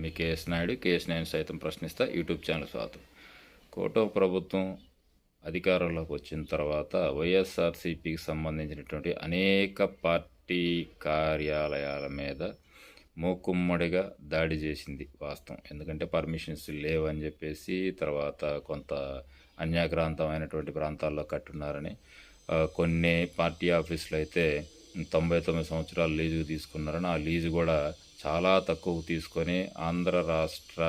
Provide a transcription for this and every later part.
మీ KS Naidu KS Naidu సైతం ప్రశ్నిస్తా. YouTube channel స్వాగతం. కోటో ప్రభుత్వం అధికారంలోకి వచ్చిన తర్వాత వైఎస్ఆర్సీపీకి సంబంధించినటువంటి అనేక పార్టీ కార్యాలయాల మీద మూకుమ్మడిగా దాడి చేసింది వాస్తవం. ఎందుకంటే పర్మిషన్స్ లేవని చెప్పేసి తర్వాత కొంత అన్యాక్రాంతమైనటువంటి ప్రాంతాల్లో కట్టున్నారని కొన్ని పార్టీ ఆఫీసులు అయితే తొంభై తొమ్మిది సంవత్సరాలు లీజుకు తీసుకున్నారని ఆ లీజు కూడా చాలా తక్కువ తీసుకొని ఆంధ్ర రాష్ట్ర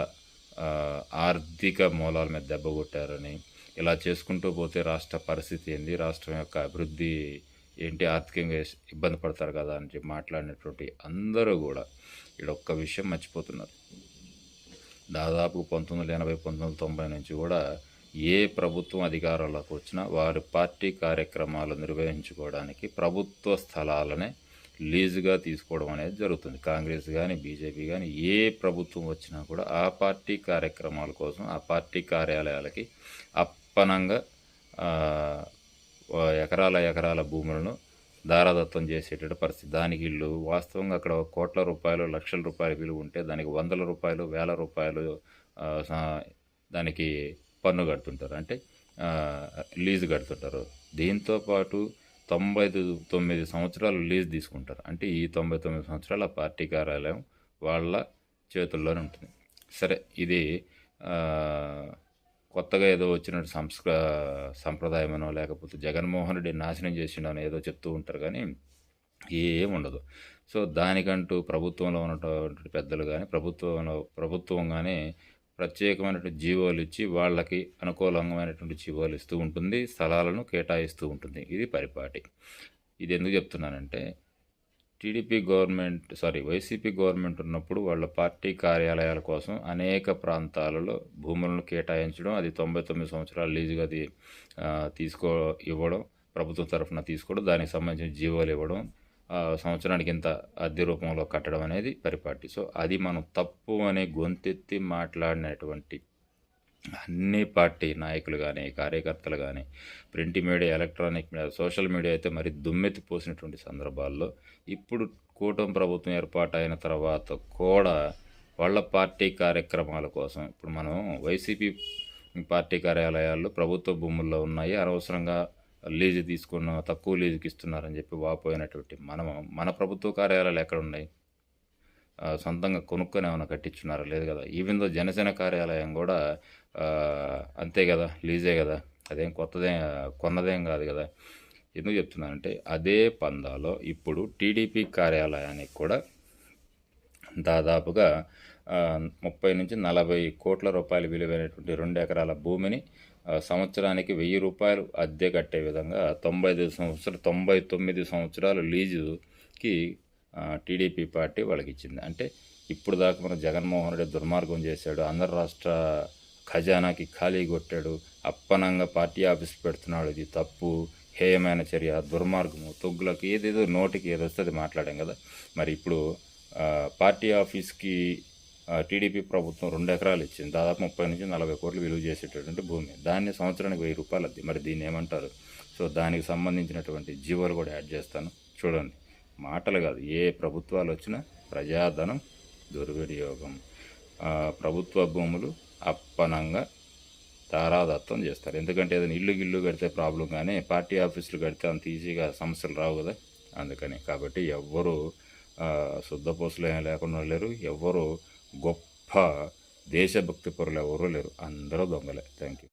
ఆర్థిక మూలాల మీద దెబ్బ కొట్టారని ఇలా చేసుకుంటూ పోతే రాష్ట్ర పరిస్థితి ఏంది? రాష్ట్రం యొక్క అభివృద్ధి ఏంటి? ఆర్థికంగా ఇబ్బంది పడతారు కదా అని చెప్పి మాట్లాడినటువంటి అందరూ కూడా ఇక్కడ ఒక్క విషయం మర్చిపోతున్నారు. దాదాపు పంతొమ్మిది వందల ఎనభై పంతొమ్మిది వందల తొంభై నుంచి కూడా ఏ ప్రభుత్వం అధికారంలోకి వచ్చినా వారి పార్టీ కార్యక్రమాలు నిర్వహించుకోవడానికి ప్రభుత్వ స్థలాలనే లీజుగా తీసుకోవడం అనేది జరుగుతుంది. కాంగ్రెస్ కానీ బీజేపీ కానీ ఏ ప్రభుత్వం వచ్చినా కూడా ఆ పార్టీ కార్యక్రమాల కోసం ఆ పార్టీ కార్యాలయాలకి అప్పనంగా ఎకరాల ఎకరాల భూములను దారాదత్తం చేసేటటువంటి పరిస్థితి. దానికి ఇల్లు వాస్తవంగా అక్కడ కోట్ల రూపాయలు లక్షల రూపాయల విలువ ఉంటే దానికి వందల రూపాయలు వేల రూపాయలు దానికి పన్ను కడుతుంటారు. అంటే లీజు కడుతుంటారు. దీంతో పాటు తొంభై తొమ్మిది సంవత్సరాలు లీజ్ తీసుకుంటారు. అంటే ఈ తొంభై తొమ్మిది సంవత్సరాల పార్టీ కార్యాలయం వాళ్ళ చేతుల్లోనే ఉంటుంది. సరే ఇది కొత్తగా ఏదో వచ్చినట్టు సంస్క సంప్రదాయమనో లేకపోతే జగన్మోహన్ రెడ్డి నాశనం చేసిండనో ఏదో చెప్తూ ఉంటారు కానీ ఏం ఉండదు. సో దానికంటూ ప్రభుత్వంలో ఉన్నటువంటి పెద్దలు కానీ ప్రభుత్వంలో ప్రభుత్వం కానీ ప్రత్యేకమైనటువంటి జీవోలు ఇచ్చి వాళ్ళకి అనుకూలమైనటువంటి జీవోలు ఇస్తూ ఉంటుంది స్థలాలను కేటాయిస్తూ ఉంటుంది. ఇది పరిపాటి. ఇది ఎందుకు చెప్తున్నానంటే TDP government sorry YCP government ఉన్నప్పుడు వాళ్ళ పార్టీ కార్యాలయాల కోసం అనేక ప్రాంతాలలో భూములను కేటాయించడం అది తొంభై తొమ్మిది సంవత్సరాల లీజుగా అది తీసుకో ఇవ్వడం ప్రభుత్వం తరఫున తీసుకోవడం దానికి సంబంధించిన జీవోలు ఇవ్వడం సంవత్సరానికి ఇంత అద్దె రూపంలో కట్టడం అనేది పరిపాటి. సో అది మనం తప్పు అనే గొంతెత్తి మాట్లాడినటువంటి అన్ని పార్టీ నాయకులు కానీ కార్యకర్తలు కానీ print media electronic media social media అయితే మరి దుమ్మెత్తి పోసినటువంటి సందర్భాల్లో ఇప్పుడు కూటమి ప్రభుత్వం ఏర్పాటైన తర్వాత కూడా వాళ్ళ పార్టీ కార్యక్రమాల కోసం ఇప్పుడు మనం వైసీపీ పార్టీ కార్యాలయాల్లో ప్రభుత్వ భూముల్లో ఉన్నాయి. అనవసరంగా లీజు తీసుకున్న తక్కువ లీజుకి ఇస్తున్నారని చెప్పి వాపోయినటువంటి మన మన ప్రభుత్వ కార్యాలయాలు ఎక్కడ ఉన్నాయి సొంతంగా కొనుక్కొని ఏమైనా కట్టించున్నారా? లేదు కదా. ఈవెన్ దో జనసేన కార్యాలయం కూడా అంతే కదా లీజే కదా. అదేం కొత్తదే కొన్నదేం కాదు కదా. ఎందుకు చెప్తున్నానంటే అదే పందాలో ఇప్పుడు టీడీపీ కార్యాలయానికి కూడా దాదాపుగా ముప్పై నుంచి నలభై కోట్ల రూపాయలు విలువైనటువంటి రెండు ఎకరాల భూమిని సంవత్సరానికి వెయ్యి రూపాయలు అద్దె కట్టే విధంగా తొంభై ఐదు సంవత్సరాలు తొంభై తొమ్మిది సంవత్సరాలు లీజుకి టీడీపీ పార్టీ వాళ్ళకి ఇచ్చింది అంటే ఇప్పుడు దాకా మన జగన్మోహన్ రెడ్డి దుర్మార్గం చేశాడు ఆంధ్ర రాష్ట్ర ఖజానాకి ఖాళీ కొట్టాడు అప్పనంగా పార్టీ ఆఫీస్ పెడుతున్నాడు ఇది తప్పు హేయమైన చర్య దుర్మార్గము తొగ్గులకు ఏదేదో నోటికి ఏదో వస్తే అది మాట్లాడాం కదా. మరి ఇప్పుడు పార్టీ ఆఫీస్కి టీడీపీ ప్రభుత్వం రెండు ఎకరాలు ఇచ్చింది. దాదాపు ముప్పై నుంచి నలభై కోట్లు విలువ చేసేటటువంటి భూమి. దాన్ని సంవత్సరానికి వెయ్యి రూపాయలు అది. మరి దీన్ని ఏమంటారు? సో దానికి సంబంధించినటువంటి జీవోలు కూడా యాడ్ చేస్తాను. చూడండి. మాటలు కాదు. ఏ ప్రభుత్వాలు వచ్చినా ప్రజాధనం దుర్వినియోగం. ప్రభుత్వ భూములు అప్పనంగా తారాదత్తం చేస్తారు. ఎందుకంటే ఏదైనా ఇల్లు గిల్లు కడితే ప్రాబ్లం కానీ పార్టీ ఆఫీసులు కడితే అంత ఈజీగా సమస్యలు రావు కదా. అందుకని. కాబట్టి ఎవ్వరూ ఆ, శుద్ధపోసులు ఏం లేకుండా లేరు ఎవ్వరు గొప్ప దేశభక్తి పరులు ఎవరూ లేరు అందరూ దొంగలే థ్యాంక్ యూ